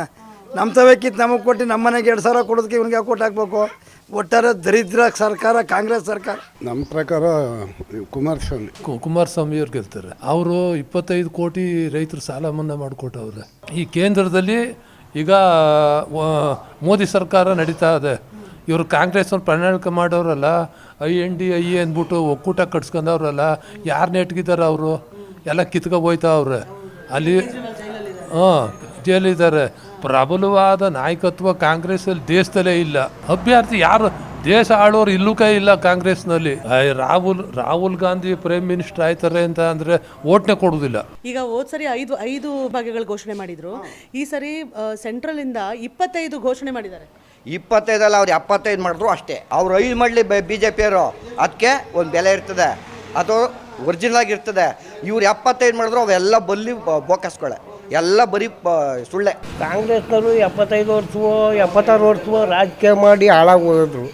ನಮ್ಮ ತವೇ ಕಿತ್ತು ನಮಗೆ ಕೊಟ್ಟು ನಮ್ಮ ಮನೆಗೆ ಎರಡು ಸಾವಿರ ಕೊಡೋದಕ್ಕೆ ಇವ್ನಿಗೆ ಕೊಟ್ಟು ಹಾಕ್ಬೇಕು? ಒಟ್ಟಾರೆ ದರಿದ್ರ ಸರ್ಕಾರ ಕಾಂಗ್ರೆಸ್ ಸರ್ಕಾರ? ನಮ್ಮ ಪ್ರಕಾರ ಕುಮಾರಸ್ವಾಮಿ. ಕುಮಾರಸ್ವಾಮಿ ಅವ್ರು ಗೆಲ್ತಾರೆ. ಅವರು ಇಪ್ಪತ್ತೈದು ಕೋಟಿ ರೈತರು ಸಾಲ ಮನ್ನಾ ಮಾಡಿಕೊಟ್ಟವ್ರೆ. ಈ ಕೇಂದ್ರದಲ್ಲಿ ಈಗ ಮೋದಿ ಸರ್ಕಾರ ನಡೀತಾ ಇದೆ. ಇವರು ಕಾಂಗ್ರೆಸ್ ಅವ್ರು ಪ್ರಣಾಳಿಕೆ ಮಾಡೋರಲ್ಲ ಐ ಎನ್ ಡಿ ಐ ಅಂದ್ಬಿಟ್ಟು ಒಕ್ಕೂಟ ಕಟ್ಸ್ಕೊಂಡವ್ರಲ್ಲ ಯಾರು ನೆಟ್ಗಿದ್ದಾರೆ ಅವರು? ಎಲ್ಲ ಕಿತ್ಕೊ ಹೋಯ್ತಾವ್ರೆ ಅಲ್ಲಿ ಹಾಂ ಜೈಲಿದ್ದಾರೆ ಪ್ರಬಲವಾದ ನಾಯಕತ್ವ ಕಾಂಗ್ರೆಸ್ಸಲ್ಲಿ ದೇಶದಲ್ಲೇ ಇಲ್ಲ. ಅಭ್ಯರ್ಥಿ ಯಾರು? ದೇಶ ಆಳೋರು ಇಲ್ಲೂ ಕೈ ಇಲ್ಲ ಕಾಂಗ್ರೆಸ್ನಲ್ಲಿ. ರಾಹುಲ್ ರಾಹುಲ್ ಗಾಂಧಿ ಪ್ರೈಮ್ ಮಿನಿಸ್ಟರ್ ಆಯ್ತಾರೆ ಅಂತ ಅಂದರೆ ಓಟ್ನೇ ಕೊಡುವುದಿಲ್ಲ. ಈಗ ಹೋದ್ ಸರಿ ಐದು ಐದು ಭಾಗಗಳು ಘೋಷಣೆ ಮಾಡಿದ್ರು. ಈ ಸರಿ ಸೆಂಟ್ರಲ್ ಇಂದ ಇಪ್ಪತ್ತೈದು ಘೋಷಣೆ ಮಾಡಿದ್ದಾರೆ. ಇಪ್ಪತ್ತೈದಲ್ಲ ಅವ್ರು ಎಪ್ಪತ್ತೈದು ಮಾಡಿದ್ರು ಅಷ್ಟೇ. ಅವ್ರು ಐದು ಮಾಡಲಿ ಬಿ ಜೆ ಪಿಯವರು ಅದಕ್ಕೆ ಒಂದು ಬೆಲೆ ಇರ್ತದೆ. ಅದು ಒರಿಜಿನಲ್ ಆಗಿರ್ತದೆ. ಇವ್ರು ಎಪ್ಪತ್ತೈದು ಮಾಡಿದ್ರು ಅವೆಲ್ಲ ಬಲ್ಲಿ ಬೋಕಸ್ಕೊಳೆ ಎಲ್ಲ ಬರೀ ಪ- ಸುಳ್ಳೆ. ಕಾಂಗ್ರೆಸ್ನವರು ಎಪ್ಪತ್ತೈದು ವರ್ಷವೋ, ಎಪ್ಪತ್ತಾರು ವರ್ಷವೋ ರಾಜಕೀಯ ಮಾಡಿ ಹಾಳಾಗಿ ಹೋದ್ರು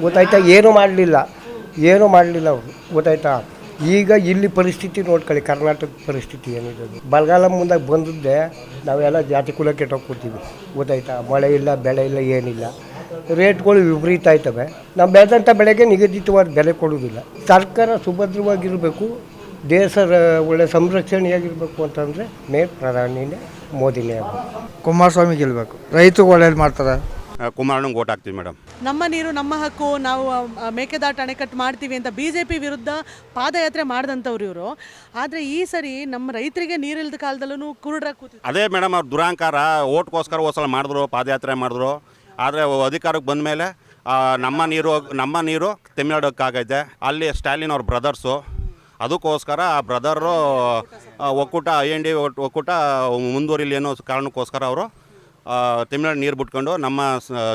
ಗೊತ್ತಾಯ್ತಾ? ಏನೂ ಮಾಡಲಿಲ್ಲ. ಏನೂ ಮಾಡಲಿಲ್ಲ ಅವರು. ಗೊತ್ತಾಯ್ತಾ? ಈಗ ಇಲ್ಲಿ ಪರಿಸ್ಥಿತಿ ನೋಡ್ಕೊಳ್ಳಿ. ಕರ್ನಾಟಕ ಪರಿಸ್ಥಿತಿ ಏನಿದೆ ಬಲಗಾಲ ಮುಂದೆ ಬಂದದ್ದೇ, ನಾವೆಲ್ಲ ಜಾತಿ ಕುಲ ಕೆಟ್ಟೋಗ್ಬಿಡ್ತೀವಿ ಗೊತ್ತಾಯ್ತಾ? ಮಳೆ ಇಲ್ಲ, ಬೆಳೆ ಇಲ್ಲ, ಏನಿಲ್ಲ. ರೇಟ್ಗಳು ವಿಪರೀತ ಆಯ್ತವೆ. ನಾವು ಬೆಳೆದಂಥ ಬೆಳೆಗೆ ನಿಗದಿತವಾದ ಬೆಲೆ ಕೊಡೋದಿಲ್ಲ ಸರ್ಕಾರ ಸುಭದ್ರವಾಗಿರಬೇಕು. ದೇಶ ಒಳ್ಳೆ ಸಂರಕ್ಷಣೆಯಾಗಿರಬೇಕು ಅಂತಂದರೆ ಮೇನ್ ಪ್ರಧಾನಿನೇ ಮೋದಿನೇ ಆಗಬೇಕು. ಕುಮಾರಸ್ವಾಮಿ ಗೆಲ್ಬೇಕು. ರೈತರಿಗೆ ಒಳ್ಳೇದು ಮಾಡ್ತಾರೆ? ಕುಮಾರಣ್ಣಂಗೆ ಓಟ್ ಹಾಕ್ತೀವಿ ಮೇಡಮ್ ನಮ್ಮ ನೀರು ನಮ್ಮ ಹಕ್ಕು ನಾವು ಮೇಕೆದಾಟ ಮೇಕೆದಾಟು ಅಣೆಕಟ್ಟು ಮಾಡ್ತೀವಿ ಅಂತ ಬಿ ಜೆ ಪಿ ವಿರುದ್ಧ ಪಾದಯಾತ್ರೆ ಮಾಡಿದಂಥವ್ರು ಇವರು. ಆದರೆ ಈ ಸರಿ ನಮ್ಮ ರೈತರಿಗೆ ನೀರಿಲ್ಲದ ಕಾಲದಲ್ಲೂ ಕುರುಡ್ರ ಕೂತಿದ್ರು. ಅದೇ ಮೇಡಮ್ ಅವ್ರ ದುರಾಂಕಾರ ಓಟ್ಗೋಸ್ಕರ ಹೋಸಲ ಮಾಡಿದ್ರು ಪಾದಯಾತ್ರೆ ಮಾಡಿದ್ರು. ಆದರೆ ಅಧಿಕಾರಕ್ಕೆ ಬಂದ ಮೇಲೆ ನಮ್ಮ ನೀರು ನಮ್ಮ ನೀರು ತಮಿಳ್ನಾಡಕ್ಕಾಗೈತೆ ಅಲ್ಲಿ ಸ್ಟಾಲಿನ್ ಅವ್ರ ಬ್ರದರ್ಸು ಅದಕ್ಕೋಸ್ಕರ ಆ ಬ್ರದರು ಒಕ್ಕೂಟ ಐ ಎನ್ ಡಿ ಒಕ್ಕೂಟ ಮುಂದುವರಿಲಿ ಅನ್ನೋ ಕಾರಣಕ್ಕೋಸ್ಕರ ಅವರು ತಮಿಳ್ನಾಡು ನೀರು ಬಿಟ್ಕೊಂಡು ನಮ್ಮ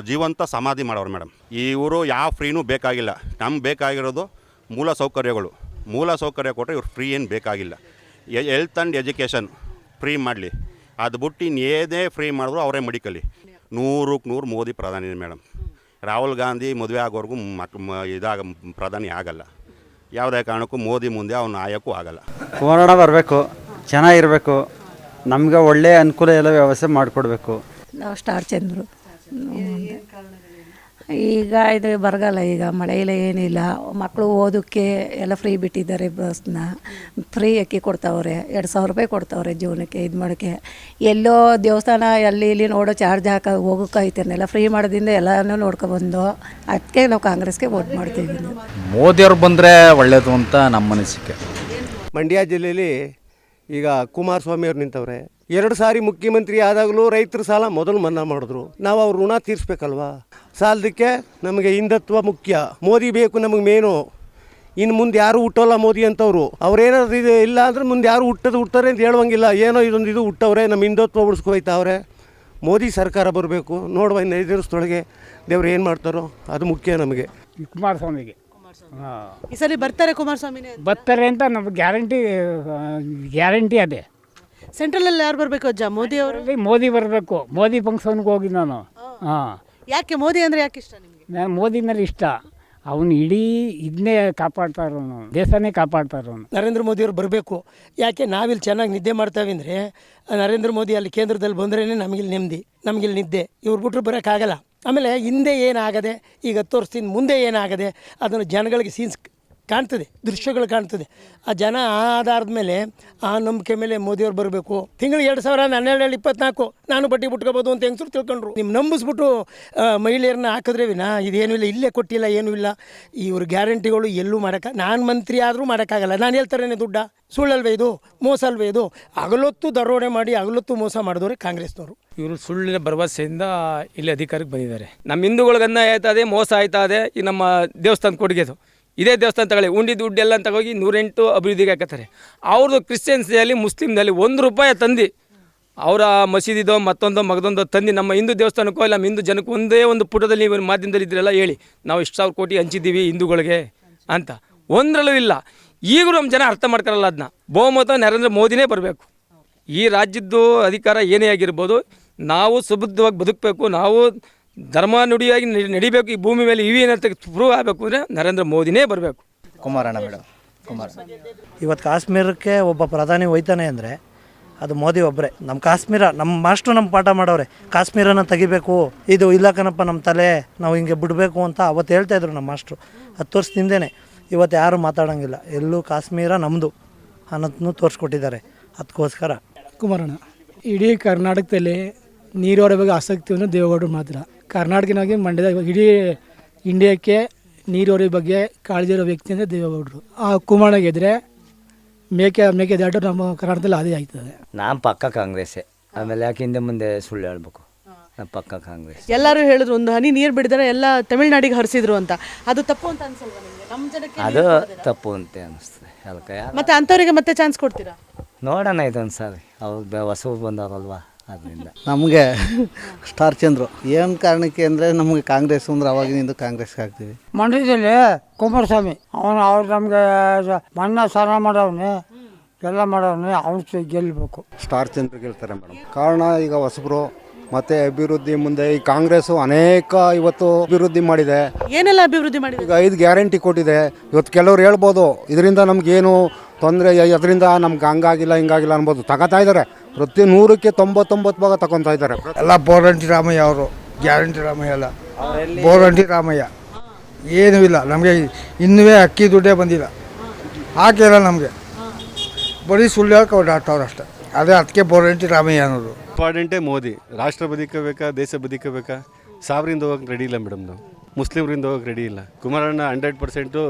ಜೀವಂತ ಸಮಾಧಿ ಮಾಡೋರು ಮೇಡಮ್. ಇವರು ಯಾವ ಫ್ರೀನೂ ಬೇಕಾಗಿಲ್ಲ. ನಮ್ಗೆ ಬೇಕಾಗಿರೋದು ಮೂಲ ಸೌಕರ್ಯಗಳು. ಮೂಲ ಸೌಕರ್ಯ ಕೊಟ್ಟರೆ ಇವ್ರು ಫ್ರೀ ಏನು ಬೇಕಾಗಿಲ್ಲ. ಹೆಲ್ತ್ ಆ್ಯಂಡ್ ಎಜುಕೇಷನ್ ಫ್ರೀ ಮಾಡಲಿ. ಅದು ಬಿಟ್ಟು ಇನ್ನೇನೇ ಫ್ರೀ ಮಾಡಿದ್ರು ಅವರೇ ಮಡಿಕಲಿ ನೂರಕ್ಕೆ ನೂರು ಮೋದಿ ಪ್ರಧಾನಿ ಮೇಡಮ್. ರಾಹುಲ್ ಗಾಂಧಿ ಮದುವೆ ಆಗೋವರೆಗೂ ಮಕ್ ಇದಾಗ ಪ್ರಧಾನಿ ಆಗಲ್ಲ. ಯಾವುದೇ ಕಾರಣಕ್ಕೂ ಮೋದಿ ಮುಂದೆ ಅವನು ಆಯೋಕ್ಕೂ ಆಗಲ್ಲ. ಹೋರಾಡ ಬರಬೇಕು ಚೆನ್ನಾಗಿರಬೇಕು ನಮಗೆ ಒಳ್ಳೆಯ ಅನುಕೂಲ ಎಲ್ಲ ವ್ಯವಸ್ಥೆ ಮಾಡಿಕೊಡ್ಬೇಕು. ನಾವು ಸ್ಟಾರ್ ಚಂದ್ರು. ಈಗ ಇದು ಬರಗಾಲ ಈಗ ಮಳೆ ಇಲ್ಲ ಏನಿಲ್ಲ. ಮಕ್ಕಳು ಓದೋಕ್ಕೆ ಎಲ್ಲ ಫ್ರೀ ಬಿಟ್ಟಿದ್ದಾರೆ ಬಸ್ನ ಫ್ರೀ ಅಕ್ಕಿ ಕೊಡ್ತಾವ್ರೆ ಎರಡು ಸಾವಿರ ರೂಪಾಯಿ ಕೊಡ್ತಾವ್ರೆ ಜೀವನಕ್ಕೆ ಇದು ಮಾಡೋಕ್ಕೆ. ಎಲ್ಲೋ ದೇವಸ್ಥಾನ ಅಲ್ಲಿ ಇಲ್ಲಿ ನೋಡೋ ಚಾರ್ಜ್ ಹಾಕ ಐತನ್ನೆಲ್ಲ ಫ್ರೀ ಮಾಡೋದ್ರಿಂದ ಎಲ್ಲನೂ ನೋಡ್ಕೊಬಂದು. ಅದಕ್ಕೆ ನಾವು ಕಾಂಗ್ರೆಸ್ಗೆ ವೋಟ್ ಮಾಡ್ತೀವಿ ಮೋದಿಯವ್ರು ಬಂದರೆ ಒಳ್ಳೆಯದು ಅಂತ ನಮ್ಮ ಅನಿಸಿಕೆ. ಮಂಡ್ಯ ಜಿಲ್ಲೆಯಲ್ಲಿ ಈಗ ಕುಮಾರಸ್ವಾಮಿ ಅವ್ರು ನಿಂತವ್ರೆ, ಎರಡು ಸಾರಿ ಮುಖ್ಯಮಂತ್ರಿ ಆದಾಗಲೂ ರೈತರ ಸಾಲ ಮೊದಲು ಮನ್ನಾ ಮಾಡಿದ್ರು. ನಾವು ಅವ್ರ ಋಣ ತೀರಿಸ್ಬೇಕಲ್ವಾ? ಸಾಲದಕ್ಕೆ ನಮಗೆ ಹಿಂದತ್ವ ಮುಖ್ಯ. ಮೋದಿ ಬೇಕು ನಮಗೆ ಮೇನು. ಇನ್ನು ಮುಂದೆ ಯಾರು ಹುಟ್ಟೋಲ್ಲ ಮೋದಿ ಅಂತವರು. ಅವ್ರೇನಾದ್ರು ಇದು ಇಲ್ಲ ಅಂದ್ರೆ ಮುಂದೆ ಯಾರು ಹುಟ್ಟೋದು ಹುಟ್ತಾರೆ ಅಂತ ಹೇಳುವಂಗಿಲ್ಲ. ಏನೋ ಇದೊಂದು ಇದು ಹುಟ್ಟವ್ರೆ ನಮ್ಮ ಹಿಂದತ್ವ ಉಳಿಸ್ಕೊಯ್ತಾವ್ರೆ. ಮೋದಿ ಸರ್ಕಾರ ಬರಬೇಕು. ನೋಡುವ ಇನ್ನು ಐದು ದಿವಸದೊಳಗೆ ದೇವ್ರು ಏನು ಮಾಡ್ತಾರೋ, ಅದು ಮುಖ್ಯ ನಮಗೆ. ಕುಮಾರಸ್ವಾಮಿಗೆ. ಈ ಸರಿ ಬರ್ತಾರೆ ಕುಮಾರಸ್ವಾಮಿನೇ ಅಂತ. ಬರ್ತಾರೆ ಅಂತ ನಮ್ಗೆ ಗ್ಯಾರಂಟಿ ಗ್ಯಾರಂಟಿ ಅದೇ. ಸೆಂಟ್ರಲ್ ಅಲ್ಲಿ ಯಾರು ಬರಬೇಕು ಅಜ್ಜ? ಮೋದಿ ಅವರು? ಮೋದಿ ಬರಬೇಕು. ಮೋದಿ ಫಂಕ್ಷನ್ಗೆ ಹೋಗಿ ನಾನು. ಹಾಂ. ಯಾಕೆ ಮೋದಿ ಅಂದರೆ ಯಾಕೆ ಇಷ್ಟ ನಿಮಗೆ? ನಾನು ಮೋದಿ ಮೇಲೆ ಇಷ್ಟ. ಅವನು ಇಡೀ ಇದನ್ನೇ ಕಾಪಾಡ್ತಾ ಇರೋನು ದೇಶನೇ ಕಾಪಾಡ್ತಾ ಇರೋನು. ನರೇಂದ್ರ ಮೋದಿಯವ್ರು ಬರಬೇಕು. ಯಾಕೆ ನಾವಿಲ್ಲಿ ಚೆನ್ನಾಗಿ ನಿದ್ದೆ ಮಾಡ್ತಾವೆ ಅಂದರೆ ನರೇಂದ್ರ ಮೋದಿ ಅಲ್ಲಿ ಕೇಂದ್ರದಲ್ಲಿ ಬಂದ್ರೇ ನಮಗಿಲ್ಲಿ ನೆಮ್ಮದಿ, ನಮಗಿಲ್ಲಿ ನಿದ್ದೆ. ಇವ್ರು ಬಿಟ್ಟರು ಬರೋಕ್ಕಾಗಲ್ಲ. ಆಮೇಲೆ ಹಿಂದೆ ಏನಾಗದೆ, ಈಗ ತೋರಿಸ್ತೀನಿ, ಮುಂದೆ ಏನಾಗದೆ, ಅದನ್ನು ಜನಗಳಿಗೆ ಸೀನ್ಸ್ ಕಾಣ್ತದೆ, ದೃಶ್ಯಗಳು ಕಾಣ್ತದೆ. ಆ ಜನ ಆ ಆಧಾರದ ಮೇಲೆ, ಆ ನಂಬಿಕೆ ಮೇಲೆ ಮೋದಿಯವ್ರು ಬರಬೇಕು. ತಿಂಗಳು ಎರಡು ಸಾವಿರ ಹನ್ನೆರಡು ಇಪ್ಪತ್ನಾಲ್ಕು, ನಾನು ಬಡ್ಡಿ ಬಿಟ್ಕೋಬೋದು ಅಂತ ಹೆಂಗಸರು ತಿಳ್ಕೊಂಡ್ರು. ನಿಮ್ಮ ನಂಬಿಸ್ಬಿಟ್ಟು ಮಹಿಳೆಯರನ್ನ ಹಾಕಿದ್ರೆ ವಿನ, ಇದೇನು ಇಲ್ಲ, ಇಲ್ಲೇ ಕೊಟ್ಟಿಲ್ಲ, ಏನೂ ಇಲ್ಲ. ಇವ್ರ ಗ್ಯಾರಂಟಿಗಳು ಎಲ್ಲೂ ಮಾಡೋಕ್ಕೆ ನಾನು ಮಂತ್ರಿ ಆದರೂ ಮಾಡೋಕ್ಕಾಗಲ್ಲ. ನಾನು ಹೇಳ್ತಾರೇನೆ ದುಡ್ಡ. ಸುಳ್ಳಲ್ವೇ ಇದು? ಮೋಸ ಅಲ್ವೇ ಇದು? ಅಗಲೊತ್ತು ದರೋಡೆ ಮಾಡಿ, ಅಗಲೊತ್ತು ಮೋಸ ಮಾಡಿದವ್ರೆ ಕಾಂಗ್ರೆಸ್ನವರು. ಇವರು ಸುಳ್ಳಿನ ಭರವಸೆಯಿಂದ ಇಲ್ಲಿ ಅಧಿಕಾರಕ್ಕೆ ಬಂದಿದ್ದಾರೆ. ನಮ್ಮ ಹಿಂದೂಗಳಿಗೆ ಆಯ್ತದೆ ಮೋಸ ಆಯ್ತಾ ಇದೆ, ಈ ನಮ್ಮ ದೇವಸ್ಥಾನ ಕೊಡುಗೆದು ಇದೇ ದೇವಸ್ಥಾನ ತಗೊಳ್ಳಿ. ಉಂಡಿ ದುಡ್ಡೆಲ್ಲ ತಗೋಗಿ ನೂರೆಂಟು ಅಭಿವೃದ್ಧಿಗೆ ಹಾಕತ್ತಾರೆ. ಅವ್ರದ್ದು ಕ್ರಿಶ್ಚಿಯನ್ಸ್ನಲ್ಲಿ ಮುಸ್ಲಿಮ್ನಲ್ಲಿ ಒಂದು ರೂಪಾಯಿ ತಂದು, ಅವರ ಮಸೀದಿದೋ ಮತ್ತೊಂದೋ ಮಗದೊಂದೋ ತಂದು, ನಮ್ಮ ಹಿಂದೂ ದೇವಸ್ಥಾನಕ್ಕೋ ಇಲ್ಲ, ನಮ್ಮ ಹಿಂದೂ ಜನಕ್ಕೆ ಒಂದೇ ಒಂದು ಪುಟದಲ್ಲಿ ಮಾಧ್ಯಮದಲ್ಲಿ ಇದ್ರೆಲ್ಲ ಹೇಳಿ, ನಾವು ಇಷ್ಟು ಸಾವಿರ ಕೋಟಿ ಹಂಚಿದ್ದೀವಿ ಹಿಂದೂಗಳಿಗೆ ಅಂತ. ಒಂದರಲ್ಲೂ ಇಲ್ಲ. ಈಗಲೂ ನಮ್ಮ ಜನ ಅರ್ಥ ಮಾಡ್ತಾರಲ್ಲ ಅದನ್ನ ಬಹುಮತ ನರೇಂದ್ರ ಮೋದಿನೇ ಬರಬೇಕು. ಈ ರಾಜ್ಯದ್ದು ಅಧಿಕಾರ ಏನೇ ಆಗಿರ್ಬೋದು, ನಾವು ಸುಬುದ್ಧವಾಗಿ ಬದುಕಬೇಕು, ನಾವು ಧರ್ಮ ನುಡಿಯಾಗಿ ನಡಿ- ನಡಿಬೇಕು ಈ ಭೂಮಿ ಮೇಲೆ ಇವಿ ಏನಂತ ಪ್ರೂವ್ ಆಗಬೇಕು ಅಂದರೆ ನರೇಂದ್ರ ಮೋದಿನೇ ಬರಬೇಕು. ಕುಮಾರಣ್ಣ ಮೇಡಮ್ ಕುಮಾರ್. ಇವತ್ತು ಕಾಶ್ಮೀರಕ್ಕೆ ಒಬ್ಬ ಪ್ರಧಾನಿ ಹೋಯ್ತಾನೆ ಅಂದರೆ ಅದು ಮೋದಿ ಒಬ್ಬರೇ ನಮ್ಮ ಕಾಶ್ಮೀರ ನಮ್ಮ ಮಾಸ್ಟ್ರು ನಮ್ಮ ಪಾಠ ಮಾಡೋರೆ ಕಾಶ್ಮೀರನ ತೆಗಿಬೇಕು ಇದು ಇಲ್ಲ ಕಣಪ್ಪ ನಮ್ಮ ತಲೆ ನಾವು ಹಿಂಗೆ ಬಿಡಬೇಕು ಅಂತ ಅವತ್ತು ಹೇಳ್ತಾ ಇದ್ರು ನಮ್ಮ ಮಾಸ್ಟ್ರು. ಹತ್ತು ವರ್ಷದಿಂದನೇ ಇವತ್ತು ಯಾರು ಮಾತಾಡೋಂಗಿಲ್ಲ. ಎಲ್ಲೂ ಕಾಶ್ಮೀರ ನಮ್ಮದು ಅನ್ನೋದನ್ನು ತೋರಿಸ್ಕೊಟ್ಟಿದ್ದಾರೆ. ಅದಕ್ಕೋಸ್ಕರ. ಕುಮಾರಣ್ಣ ಇಡೀ ಕರ್ನಾಟಕದಲ್ಲಿ ನೀರಾವರಿ ಬಗ್ಗೆ ಆಸಕ್ತಿಯನ್ನು ದೇವೇಗೌಡರು ಮಾತ್ರ. ಕರ್ನಾಟಕನಾಗಿ ಮಂಡ್ಯದ ಇಡೀ ಇಂಡಿಯಾಕ್ಕೆ ನೀರಾವರಿ ಬಗ್ಗೆ ಕಾಳಜಿ ಇರೋ ವ್ಯಕ್ತಿ ಅಂದರೆ ದೇವೇಗೌಡರು. ಆ ಕುಮಾರಣ್ಣ ಗೆದ್ರೆ ಮೇಕೆ ದಾಟು ನಮ್ಮ ಕರ್ನಾಟಕದಲ್ಲಿ ಅದೇ ಆಗ್ತದೆ. ನಾನು ಪಕ್ಕ ಕಾಂಗ್ರೆಸ್ಸೇ. ಆಮೇಲೆ ಯಾಕೆ ಹಿಂದೆ ಮುಂದೆ ಸುಳ್ಳು ಹೇಳ್ಬೇಕು? ನಾನು ಪಕ್ಕ ಕಾಂಗ್ರೆಸ್ ಎಲ್ಲರೂ ಹೇಳಿದ್ರು ಒಂದು ಹನಿ ನೀರು ಬಿಡಿದ್ರೆ ಎಲ್ಲ ತಮಿಳ್ನಾಡಿಗೆ ಹರಿಸಿದ್ರು ಅಂತ. ಅದು ತಪ್ಪು ಅಂತ ಅನ್ಸಲ್ವಾ ನಿಮಗೆ? ನಮ್ಮ ಜನಕ್ಕೆ ಅದು ತಪ್ಪು ಅಂತ ಅನಿಸ್ತದೆ. ಅದಕ್ಕೆ ಮತ್ತೆ ಅಂಥವ್ರಿಗೆ ಮತ್ತೆ ಚಾನ್ಸ್ ಕೊಡ್ತೀರಾ? ನೋಡೋಣ ಇದೊಂದು ಸಾರಿ ಅವ್ರು ಹೊಸ ಬಂದವರಲ್ವಾ? ಅದರಿಂದ ನಮಗೆ ಸ್ಟಾರ್ ಚಂದ್ರು. ಏನು ಕಾರಣಕ್ಕೆ ಅಂದರೆ ನಮಗೆ ಕಾಂಗ್ರೆಸ್ ಅಂದ್ರೆ ಅವಾಗಿನಿಂದ ಕಾಂಗ್ರೆಸ್ಗೆ ಹಾಕ್ತೀವಿ. ಮಂಡ್ಯದಲ್ಲಿ ಕುಮಾರಸ್ವಾಮಿ ಅವನು ಅವ್ರು ನಮಗೆ ಮಣ್ಣ ಸಾಲ ಮಾಡವನೆ ಎಲ್ಲ ಮಾಡವನೆ ಅವ್ನು ಗೆಲ್ಲಬೇಕು ಸ್ಟಾರ್ ಚಂದ್ರ ಗೆಲ್ತಾರೆ ಮೇಡಮ್. ಕಾರಣ ಈಗ ಹೊಸಬ್ರು ಮತ್ತೆ ಅಭಿವೃದ್ಧಿ ಮುಂದೆ ಈ ಕಾಂಗ್ರೆಸ್ ಅನೇಕ ಇವತ್ತು ಅಭಿವೃದ್ಧಿ ಮಾಡಿದೆ. ಏನೆಲ್ಲ ಅಭಿವೃದ್ಧಿ ಮಾಡಿದೆ? ಈಗ ಐದು ಗ್ಯಾರಂಟಿ ಕೊಟ್ಟಿದೆ. ಇವತ್ತು ಕೆಲವ್ರು ಹೇಳ್ಬೋದು ಇದರಿಂದ ನಮಗೇನು ತೊಂದರೆ ಅದರಿಂದ ನಮ್ಗೆ ಹಂಗಾಗಿಲ್ಲ ಹಿಂಗಾಗಿಲ್ಲ ಅನ್ಬೋದು. ತಗೋತಾ ಇದ್ದಾರೆ ಪ್ರತಿ ನೂರಕ್ಕೆ ತೊಂಬತ್ತೊಂಬತ್ತು ಭಾಗ ತಗೊತಾ ಇದ್ದಾರೆ ಎಲ್ಲ ಬೋರಂಟಿ ರಾಮಯ್ಯ ಅವರು. ಗ್ಯಾರಂಟಿ ರಾಮಯ್ಯ ಅಲ್ಲ. ಬೋರಂಟಿ ರಾಮಯ್ಯ. ಏನೂ ಇಲ್ಲ. ನಮಗೆ ಇನ್ನೂ ಅಕ್ಕಿ ದುಡ್ಡೇ ಬಂದಿಲ್ಲ. ಹಾಕಿಲ್ಲ ನಮಗೆ. ಬರೀ ಸುಳ್ಳು ಹೇಳ್ಕೊ ಓಡಾಡ್ತವ್ರು ಅಷ್ಟೇ. ಅದೇ ಅದಕ್ಕೆ ಬೋರಂಟಿ ರಾಮಯ್ಯ ಅನ್ನೋದು. ಇಂಪಾರ್ಟೆಂಟೇ ಮೋದಿ. ರಾಷ್ಟ್ರ ಬದುಕಬೇಕಾ ದೇಶ ಬದುಕಬೇಕಾ? ಸಾವಿರಿಂದ ಹೋಗಕ್ಕೆ ರೆಡಿ ಇಲ್ಲ ಮೇಡಮ್ ನಾವು. ಮುಸ್ಲಿಮ್ರಿಂದ ಹೋಗಕ್ಕೆ ರೆಡಿ ಇಲ್ಲ. ಕುಮಾರಣ್ಣ ಹಂಡ್ರೆಡ್ ಪರ್ಸೆಂಟು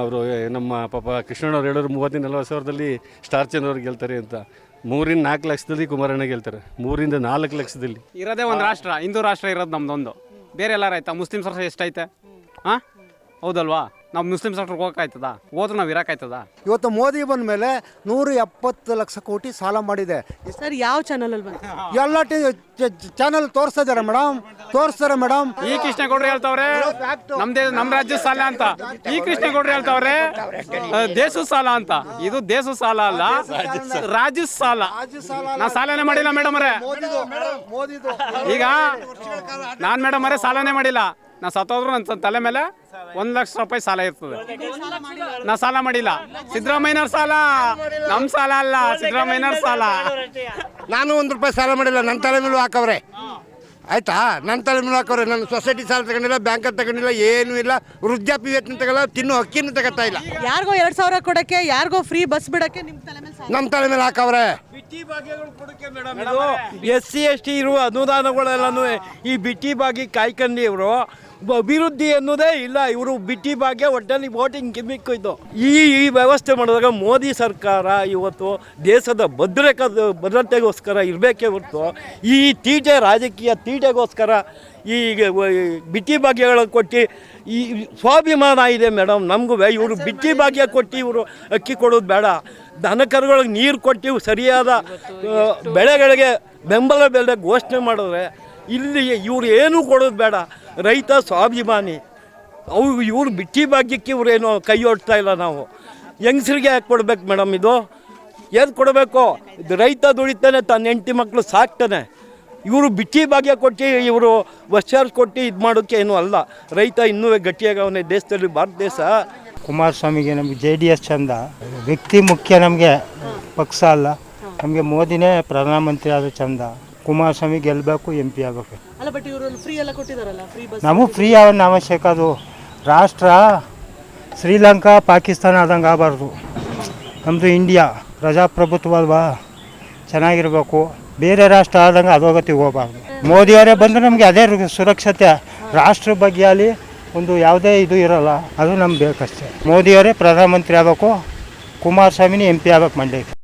ಅವರು ನಮ್ಮ ಪಾಪ ಕೃಷ್ಣಣ್ಣವ್ರು ಹೇಳೋರು ಮೂವತ್ತಿನ ನಲ್ವತ್ತು ಸಾವಿರದಲ್ಲಿ ಸ್ಟಾರ್ ಚಂದ್ರ ಗೆಲ್ತಾರೆ ಅಂತ. ಮೂರಿಂದ ನಾಲ್ಕು ಲಕ್ಷದಲ್ಲಿ ಕುಮಾರಣ್ಣ ಗೆಲ್ತಾರೆ. ಮೂರಿಂದ ನಾಲ್ಕು ಲಕ್ಷದಲ್ಲಿ. ಇರೋದೇ ಒಂದು ರಾಷ್ಟ್ರ, ಹಿಂದೂ ರಾಷ್ಟ್ರ ಇರೋದು ನಮ್ದೊಂದು. ಬೇರೆ ಎಲ್ಲಾರು ಆಯ್ತಾ? ಮುಸ್ಲಿಮ್ಸ್ ರಾಷ್ಟ್ರ ಎಷ್ಟೈತೆ ಹಾಂ ಹೌದಲ್ವಾ? ನಾವು ಮುಸ್ಲಿಮ್ಸ್ ರಾಷ್ಟ್ರಕ್ಕೆ ಹೋಗಕ್ಕಾಯ್ತದ? ಹೋದ್ರೆ ನಾವು ಇರೋಕ್ಕಾಯ್ತದ ಇವತ್ತು ಮೋದಿ ಬಂದ ಮೇಲೆ ನೂರ ಎಪ್ಪತ್ತು ಲಕ್ಷ ಕೋಟಿ ಸಾಲ ಮಾಡಿದೆ. ಸರ್ ಯಾವ ಚಾನಲ್ ಅಲ್ಲಿ ಬಂತು? ಎಲ್ಲ ಚಾನಲ್ ತೋರಿಸ್ತಾ ಇದ್ದಾರೆ ಮೇಡಮ್ ತೋರಿಸ್ತಾರೆ ಮೇಡಮ್ ಈ ಕೃಷ್ಣೇಗೌಡರು ಹೇಳ್ತಾವ್ರೆ ನಮ್ದೇ ನಮ್ಮ ರಾಜ್ಯ ಸಾಲ ಅಂತ. ಈ ಕೃಷ್ಣ ಹೇಳ್ತಾವ್ರೆ ದೇಶ ದೇಶದ ಸಾಲ ಅಂತ. ಇದು ದೇಶ ಸಾಲ ಅಲ್ಲ ರಾಜ್ಯ ಸಾಲ. ನಾ ಸಾಲನೆ ಮಾಡಿಲ್ಲ ಮೇಡಮ್ ಅವರೇ. ಈಗ ನಾನ್ ಮೇಡಮ್ ಅವರೇ ಸಾಲನೇ ಮಾಡಿಲ್ಲ. ನಾ ಸತ್ತೋದ್ರು ನನ್ನ ತಲೆ ಮೇಲೆ ಒಂದು ಲಕ್ಷ ರೂಪಾಯಿ ಸಾಲ ಇರ್ತದೆ. ನಾ ಸಾಲ ಮಾಡಿಲ್ಲ. ಸಿದ್ದರಾಮಯ್ಯನವ್ರ ಸಾಲ ನಮ್ಮ ಸಾಲ ಅಲ್ಲ ಸಿದ್ದರಾಮಯ್ಯನವ್ರ ಸಾಲ. ನಾನು ಒಂದು ರೂಪಾಯಿ ಸಾಲ ಮಾಡಿಲ್ಲ ನನ್ನ ತಲೆ ಮೇಲೂ ಹಾಕವ್ರೆ. ಆಯ್ತಾ? ನನ್ನ ತಲೆ ಮೇಲೆ ಹಾಕವ್ರೆ. ನನ್ನ ಸೊಸೈಟಿ ಸಾಲ ತಗೊಂಡಿಲ್ಲ ಬ್ಯಾಂಕ್ ತಗೊಂಡಿಲ್ಲ ಏನೂ ಇಲ್ಲ. ವೃದ್ಧಾಪ್ಯ ವೇತನ ತಗೊಲ್ಲ ತಿನ್ನೋ ಅಕ್ಕಿನೂ ತಗೋತಾ ಇಲ್ಲ. ಯಾರಿಗೋ ಎರಡು ಸಾವಿರ ಕೊಡಕ್ಕೆ ಯಾರಿಗೋ ಫ್ರೀ ಬಸ್ ಬಿಡಕ್ಕೆ ನಿಮ್ ತಲೆ ಮೇಲೆ ಸಾಲ. ನಮ್ಮ ತಲೆ ಮೇಲೆ ಹಾಕವ್ರೆ. ಎಸ್ ಸಿ ಎಸ್ ಟಿ ಇರುವ ಅನುದಾನಗಳೆಲ್ಲನೂ ಈ ಬಿಟ್ಟಿ ಬಾಗಿ ಕಾಯ್ಕೊಂಡು ಇವರು ಅಭಿವೃದ್ಧಿ ಅನ್ನೋದೇ ಇಲ್ಲ. ಇವರು ಬಿಟ್ಟಿ ಭಾಗ್ಯ ಒಟ್ಟಲ್ಲಿ ವೋಟಿಂಗ್ ಗಿಮಿಕ್ ಇದು. ಈ ಈ ವ್ಯವಸ್ಥೆ ಮಾಡಿದಾಗ ಮೋದಿ ಸರ್ಕಾರ ಇವತ್ತು ದೇಶದ ಭದ್ರಕ ಭದ್ರತೆಗೋಸ್ಕರ ಇರಬೇಕೇ ಹೊರತು ಈ ತೀಟೆ ರಾಜಕೀಯ ತೀಟೆಗೋಸ್ಕರ ಈ ಬಿಟ್ಟಿ ಭಾಗ್ಯಗಳ ಕೊಟ್ಟು ಈ ಸ್ವಾಭಿಮಾನ ಇದೆ ಮೇಡಮ್ ನಮಗೂ ಇವರು ಬಿಟ್ಟಿ ಭಾಗ್ಯ ಕೊಟ್ಟು ಇವರು ಅಕ್ಕಿ ಕೊಡೋದು ಬೇಡ. ದನಕರುಗಳಿಗೆ ನೀರು ಕೊಟ್ಟು ಸರಿಯಾದ ಬೆಳೆಗಳಿಗೆ ಬೆಂಬಲ ಬೆಲೆ ಘೋಷಣೆ ಮಾಡಿದ್ರೆ ಇಲ್ಲಿ ಇವ್ರು ಏನೂ ಕೊಡೋದು ಬೇಡ. ರೈತ ಸ್ವಾಭಿಮಾನಿ. ಅವು ಇವ್ರು ಬಿಟ್ಟಿ ಭಾಗ್ಯಕ್ಕೆ ಇವರೇನು ಕೈ ಓಡ್ತಾ ಇಲ್ಲ ನಾವು. ಹೆಂಗ್ಸ್ರಿಗೆ ಯಾಕೆ ಕೊಡ್ಬೇಕು ಮೇಡಮ್ ಇದು? ಏನು ಕೊಡಬೇಕು? ಇದು ರೈತ ದುಡಿತಾನೆ, ತನ್ನ ಹೆಂಡತಿ ಮಕ್ಕಳು ಸಾಕ್ತಾನೆ. ಇವರು ಬಿಟ್ಟಿ ಭಾಗ್ಯ ಕೊಟ್ಟು ಇವರು ವರ್ಷಾರ್ಸ್ ಕೊಟ್ಟು ಇದು ಮಾಡೋಕ್ಕೆ ಏನೂ ಅಲ್ಲ. ರೈತ ಇನ್ನೂ ಗಟ್ಟಿಯಾಗವನೇ. ದೇಶದಲ್ಲಿ ಭಾರತ ದೇಶ. ಕುಮಾರಸ್ವಾಮಿಗೆ ನಮಗೆ ಜೆ ಡಿ ಎಸ್ ಚಂದ. ವ್ಯಕ್ತಿ ಮುಖ್ಯ ನಮಗೆ ಪಕ್ಷ ಅಲ್ಲ. ನಮಗೆ ಮೋದಿನೇ ಪ್ರಧಾನಮಂತ್ರಿ ಆದ ಚಂದ. ಕುಮಾರಸ್ವಾಮಿ ಗೆಲ್ಲಬೇಕು ಎಂ ಪಿ ಆಗಬೇಕು. ಅಲ್ಲ ಬಟ್ ಇವರು ಫ್ರೀ ಎಲ್ಲ ಕೊಟ್ಟಿದಾರಲ್ಲ ಫ್ರೀ ಬಸ್ ನಮಗೆ ಫ್ರೀ ಅವನ ಅವಶ್ಯಕ ಅದು? ರಾಷ್ಟ್ರ ಶ್ರೀಲಂಕಾ ಪಾಕಿಸ್ತಾನ ಆದಂಗೆ ಆಗಬಾರ್ದು. ನಮ್ಮದು ಇಂಡಿಯಾ ಪ್ರಜಾಪ್ರಭುತ್ವ ಅಲ್ವಾ ಚೆನ್ನಾಗಿರ್ಬೇಕು. ಬೇರೆ ರಾಷ್ಟ್ರ ಆದಂಗೆ ಅದೋಗತಿಗೆ ಹೋಗಬಾರ್ದು. ಮೋದಿಯವರೇ ಬಂದರೆ ನಮಗೆ ಅದೇ ಸುರಕ್ಷತೆ. ರಾಷ್ಟ್ರ ಬಗ್ಗೆ ಅಲ್ಲಿ ಒಂದು ಯಾವುದೇ ಇದು ಇರೋಲ್ಲ. ಅದು ನಮ್ಗೆ ಬೇಕಷ್ಟೇ. ಮೋದಿಯವರೇ ಪ್ರಧಾನಮಂತ್ರಿ ಆಗಬೇಕು. ಕುಮಾರಸ್ವಾಮಿನೇ ಎಂ ಪಿ ಆಗಬೇಕು ಮಂಡ್ಯಕ್ಕೆ.